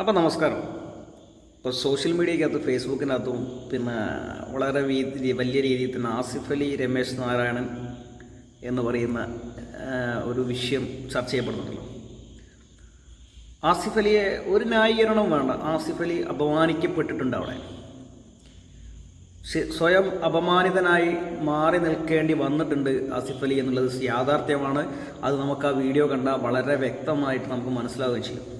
അപ്പോൾ നമസ്കാരം. ഇപ്പോൾ സോഷ്യൽ മീഡിയക്കകത്ത് ഫേസ്ബുക്കിനകത്തും പിന്നെ വളരെ വലിയ രീതിയിൽ തന്നെ ആസിഫ് അലി രമേശ് നാരായണൻ എന്ന് പറയുന്ന ഒരു വിഷയം ചർച്ച ചെയ്യപ്പെടുന്നുണ്ടല്ലോ. ആസിഫ് അലിയെ ഒരു ന്യായീകരണം വേണ്ട. ആസിഫ് അലി അപമാനിക്കപ്പെട്ടിട്ടുണ്ട് അവിടെ. സ്വയം അപമാനിതനായി മാറി നിൽക്കേണ്ടി വന്നിട്ടുണ്ട് ആസിഫ് അലി എന്നുള്ളത് യാഥാർത്ഥ്യമാണ്. അത് നമുക്ക് ആ വീഡിയോ കണ്ടാൽ വളരെ വ്യക്തമായിട്ട് നമുക്ക് മനസ്സിലാവുകയും ചെയ്യും.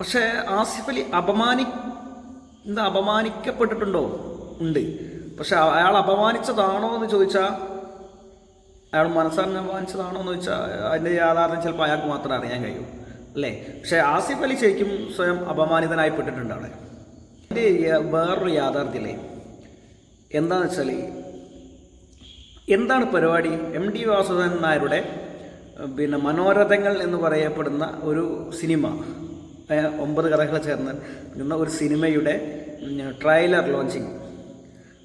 പക്ഷേ ആസിഫ് അലി അപമാനി എന്താ അപമാനിക്കപ്പെട്ടിട്ടുണ്ടോ? ഉണ്ട്. പക്ഷെ അയാൾ അപമാനിച്ചതാണോ എന്ന് ചോദിച്ചാൽ അയാൾ മനസ്സാറിന് അപമാനിച്ചതാണോ എന്ന് ചോദിച്ചാൽ അതിന്റെ യാഥാർത്ഥ്യം ചിലപ്പോൾ അയാൾക്ക് മാത്രമേ അറിയാൻ കഴിയൂ. അല്ലേ? പക്ഷേ ആസിഫ് അലി ശരിക്കും സ്വയം അപമാനിതനായിപ്പെട്ടിട്ടുണ്ട് അവിടെ. ഇതിന്റെ യ- വേറൊരു യാഥാർത്ഥ്യല്ലേ എന്താണെന്ന് വെച്ചാൽ എന്താണ് പരിപാടി? എം ഡി വാസുദേവൻ നായരുടെ പിന്നെ മനോരഥങ്ങൾ എന്ന് പറയപ്പെടുന്ന ഒരു സിനിമ. ഒമ്പത് കഥകൾ ചേർന്ന് നിന്ന ഒരു സിനിമയുടെ ട്രെയിലർ ലോഞ്ചിങ്.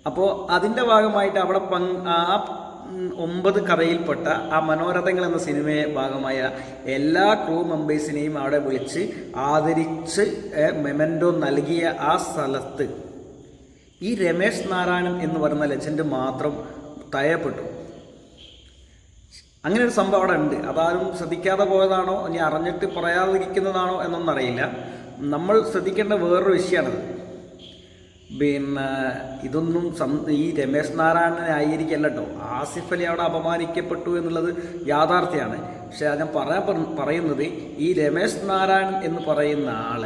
അപ്പോൾ അതിന്റെ ഭാഗമായിട്ട് അവിടെ പങ് ആ ഒമ്പത് കഥയിൽപ്പെട്ട ആ മനോരഥങ്ങൾ എന്ന സിനിമയെ ഭാഗമായ എല്ലാ ക്രൂ മെമ്പേഴ്സിനെയും അവിടെ വിളിച്ച് ആദരിച്ച് മെമന്റോ നൽകിയ ആ സ്ഥലത്ത് ഈ രമേശ് നാരായണൻ എന്ന് പറയുന്ന ലെജൻഡ് മാത്രം തയ്യപ്പെട്ടു അങ്ങനെ ഒരു സംഭവം അവിടെ ഉണ്ട്. അതാരും ശ്രദ്ധിക്കാതെ പോയതാണോ? ഇനി അറിഞ്ഞിട്ട് പറയാതിരിക്കുന്നതാണോ എന്നൊന്നും അറിയില്ല നമ്മൾ ശ്രദ്ധിക്കേണ്ട വേറൊരു വിഷയമാണത് പിന്നെ ഇതൊന്നും ഈ രമേശ് നാരായണനെ ആയിരിക്കല്ല ആസിഫ് അലി അവിടെ അപമാനിക്കപ്പെട്ടു എന്നുള്ളത് യാഥാർത്ഥ്യമാണ്. പക്ഷേ ഞാൻ പറയാൻ പറയുന്നത് ഈ രമേശ് നാരായണൻ എന്ന് പറയുന്ന ആൾ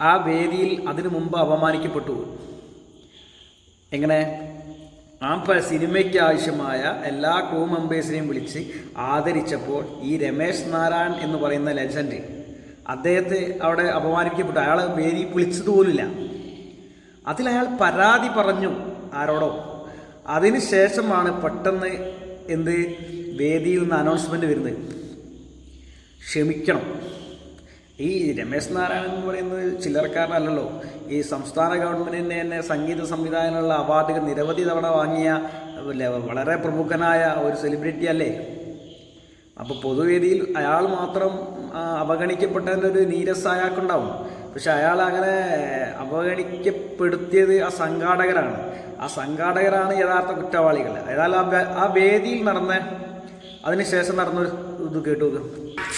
ആ വേദിയിൽ അതിനു മുമ്പ് അപമാനിക്കപ്പെട്ടു. എങ്ങനെ? ആ സിനിമയ്ക്ക് ആവശ്യമായ എല്ലാ ക്രൂ മെമ്പേഴ്സിനെയും വിളിച്ച് ആദരിച്ചപ്പോൾ ഈ രമേശ് നാരായൺ എന്ന് പറയുന്ന ലെജൻഡ് അദ്ദേഹത്തെ അവിടെ അപമാനിക്കപ്പെട്ടു. അയാൾ വേദി വിളിച്ചതുപോലില്ല അതിൽ അയാൾ പരാതി പറഞ്ഞു ആരോടോ. അതിന് ശേഷമാണ് പെട്ടെന്ന് എന്ത് വേദിയിൽ നിന്ന് അനൗൺസ്മെന്റ് വരുന്നത്. ക്ഷമിക്കണം. ഈ രമേശ് നാരായണൻ എന്ന് പറയുന്നത് ചില്ലറക്കാരനല്ലല്ലോ. ഈ സംസ്ഥാന ഗവൺമെന്റിന്റെ തന്നെ സംഗീത സംവിധാനമുള്ള അവാർഡുകൾ നിരവധി തവണ വാങ്ങിയ വളരെ പ്രമുഖനായ ഒരു സെലിബ്രിറ്റി അല്ലേ? അപ്പോൾ പൊതുവേദിയിൽ അയാൾ മാത്രം അവഗണിക്കപ്പെട്ടതിന്റെ ഒരു നീരസ് അയാൾക്കുണ്ടാവും. പക്ഷെ അയാൾ അങ്ങനെ അവഗണിക്കപ്പെടുത്തിയത് ആ സംഘാടകരാണ്. ആ സംഘാടകരാണ് യഥാർത്ഥ കുറ്റവാളികൾ. അയാൾ ആ വേദിയിൽ നടന്ന അതിനുശേഷം നടന്നൊരു ഇത് കേട്ടു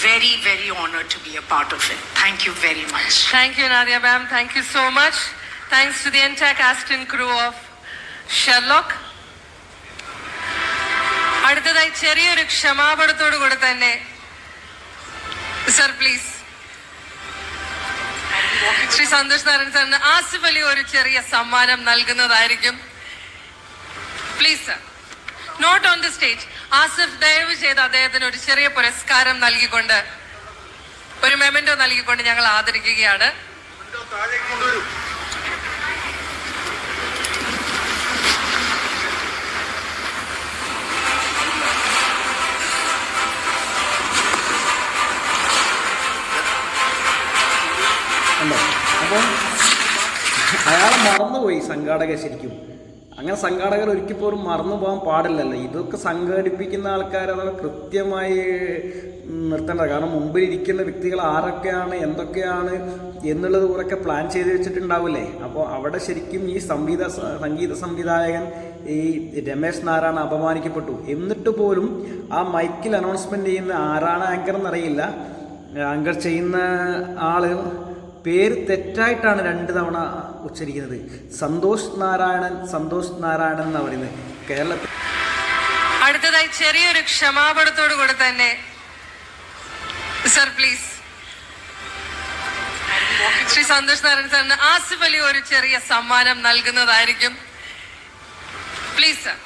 very, very honored to be a part of it. Thank you very much. Thank you, Nadia ma'am. Thank you so much. Thanks to the entire cast and crew of Sherlock. അടുത്തതായി ചെറിയൊരു ക്ഷമാപണത്തോടു കൂടെ തന്നെ സർ പ്ലീസ് ശ്രീ സന്തോഷ് നാരായൺ സാറിന് ആസിഫ് അലി ഒരു ചെറിയ സമ്മാനം നൽകുന്നതായിരിക്കും please sir note on the stage Asif ദയവ് ചെയ്ത് അദ്ദേഹത്തിന് ഒരു ചെറിയ പുരസ്കാരം നൽകിക്കൊണ്ട് ഒരു മെമന്റോ നൽകിക്കൊണ്ട് ഞങ്ങൾ ആദരിക്കുകയാണ്. അപ്പോൾ അയാൾ മറന്നുപോയി സംഘാടക ശരിക്കും. അങ്ങനെ സംഘാടകർ ഒരിക്കൽ പോലും മറന്നു പോകാൻ പാടില്ലല്ലോ. ഇതൊക്കെ സംഘടിപ്പിക്കുന്ന ആൾക്കാർ അതൊക്കെ കൃത്യമായി നിർത്തേണ്ടത് കാരണം മുമ്പിൽ ഇരിക്കുന്ന വ്യക്തികൾ ആരൊക്കെയാണ് എന്തൊക്കെയാണ് എന്നുള്ളത് കൂടെയൊക്കെ പ്ലാൻ ചെയ്ത് വെച്ചിട്ടുണ്ടാവില്ലേ അപ്പോൾ അവിടെ ശരിക്കും ഈ സംഗീത സംഗീത സംവിധായകൻ ഈ രമേശ് നാരായണ അപമാനിക്കപ്പെട്ടു. എന്നിട്ട് പോലും ആ മൈക്കിൽ അനൗൺസ്മെന്റ് ചെയ്യുന്ന ആരാണ് ആങ്കർ എന്നറിയില്ല. ആങ്കർ ചെയ്യുന്ന ആൾ പേര് തെറ്റായിട്ടാണ് രണ്ട് തവണ ഉച്ചരിക്കുന്നത്. സന്തോഷ് നാരായണൻ സന്തോഷ് നാരായണൻ എന്നാണ് പറയുന്നത്. കേരളത്തിൽ അടുത്തതായി ചെറിയൊരു ക്ഷമാപണത്തോടു കൂടെ തന്നെ. Sir please. ശ്രീ സന്തോഷ് നാരായണൻ സാറിന് ആസിഫ് അലി ഒരു ചെറിയ സമ്മാനം നൽകുന്നതായിരിക്കും. Please sir.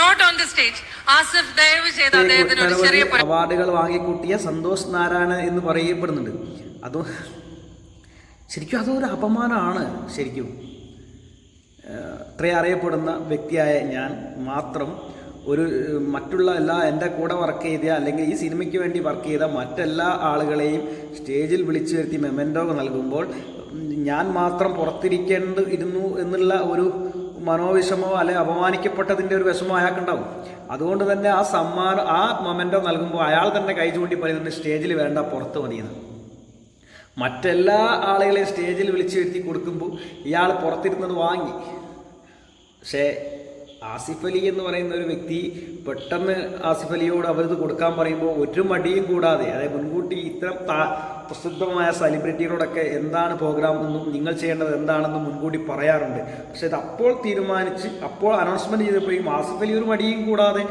Note on the stage Asif ദയവ് ചെയ്ത് അദ്ദേഹത്തിന് ഒരു ചെറിയ അവാർഡുകൾ വാങ്ങിക്കൂട്ടിയ സന്തോഷ് നാരായണൻ എന്ന് പറയപ്പെടുന്നുണ്ട്. അത് ശരിക്കും അതൊരു അപമാനമാണ് ശരിക്കും. ഇത്രയും അറിയപ്പെടുന്ന വ്യക്തിയായ ഞാൻ മാത്രം ഒരു മറ്റുള്ള എല്ലാ എന്റെ കൂടെ വർക്ക് ചെയ്ത അല്ലെങ്കിൽ ഈ സിനിമയ്ക്ക് വേണ്ടി വർക്ക് ചെയ്ത മറ്റെല്ലാ ആളുകളെയും സ്റ്റേജിൽ വിളിച്ചു വരുത്തി മെമന്റോ നൽകുമ്പോൾ ഞാൻ മാത്രം പുറത്തിരിക്കേണ്ട ഇരുന്നു എന്നുള്ള ഒരു മനോവിഷമോ അല്ലെ അപമാനിക്കപ്പെട്ടതിന്റെ ഒരു വിഷമോ അയാൾക്കുണ്ടാവും. അതുകൊണ്ട് തന്നെ ആ സമ്മാനം ആ മൊമെന്റോ നൽകുമ്പോൾ അയാൾ തന്നെ കൈ ചൂണ്ടി പറയുന്നുണ്ട് സ്റ്റേജിൽ വേണ്ട പുറത്ത് മതിയെന്ന്. മറ്റെല്ലാ ആളുകളെയും സ്റ്റേജിൽ വിളിച്ചു വരുത്തി കൊടുക്കുമ്പോൾ ഇയാൾ പുറത്തിരുന്നത് വാങ്ങി. പക്ഷേ ആസിഫ് അലി എന്ന് പറയുന്ന ഒരു വ്യക്തി പെട്ടെന്ന് ആസിഫ് അലിയോട് അവരിത് കൊടുക്കാൻ പറയുമ്പോൾ ഒരു മടിയും കൂടാതെ അതായത് മുൻകൂട്ടി ഇത്തരം പ്രസിദ്ധമായ സെലിബ്രിറ്റികളോടൊക്കെ എന്താണ് പ്രോഗ്രാം എന്നും നിങ്ങൾ ചെയ്യേണ്ടത് എന്താണെന്നും മുൻകൂട്ടി പറയാറുണ്ട്. പക്ഷെ ഇത് അപ്പോൾ തീരുമാനിച്ച് അപ്പോൾ അനൗൺസ്മെന്റ് ചെയ്തപ്പോഴും ആസിഫ് അലി ഒരു മടിയും കൂടാതെ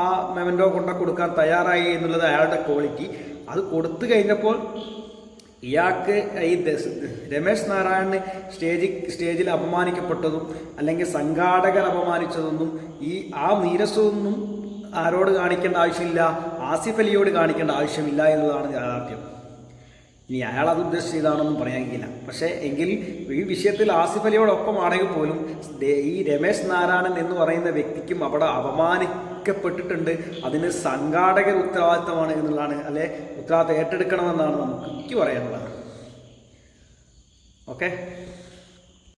ആ മെമന്റോ കൊണ്ട കൊടുക്കാൻ തയ്യാറായി എന്നുള്ളത് അയാളുടെ ക്വാളിറ്റി അത് കൊടുത്തു കഴിഞ്ഞപ്പോൾ ഇയാൾക്ക് ഈ രമേശ് നാരായണന് സ്റ്റേജിൽ സ്റ്റേജിൽ അപമാനിക്കപ്പെട്ടതും അല്ലെങ്കിൽ സംഘാടകർ അപമാനിച്ചതൊന്നും ഈ ആ നീരസമൊന്നും ആരോട് കാണിക്കേണ്ട ആവശ്യമില്ല ആസിഫ് അലിയോട് കാണിക്കേണ്ട ആവശ്യമില്ല എന്നതാണ് യാഥാർത്ഥ്യം. ഇനി അയാൾ അത് ഉദ്ദേശിച്ചതാണെന്നും പറയാൻ കഴിയില്ല പക്ഷേ എങ്കിൽ ഈ വിഷയത്തിൽ ആസിഫ് അലിയോടൊപ്പം ആണെങ്കിൽ പോലും ഈ രമേശ് നാരായണൻ എന്ന് പറയുന്ന വ്യക്തിക്കും അവിടെ അപമാനിക്കപ്പെട്ടിട്ടുണ്ട്. അതിന് സംഘാടകർ ഉത്തരവാദിത്തമാണ് എന്നുള്ളതാണ്. അല്ലെ? ഉത്തരവാദിത്തം ഏറ്റെടുക്കണമെന്നാണ് നമുക്ക് പറയാനുള്ളത്. ഓക്കെ?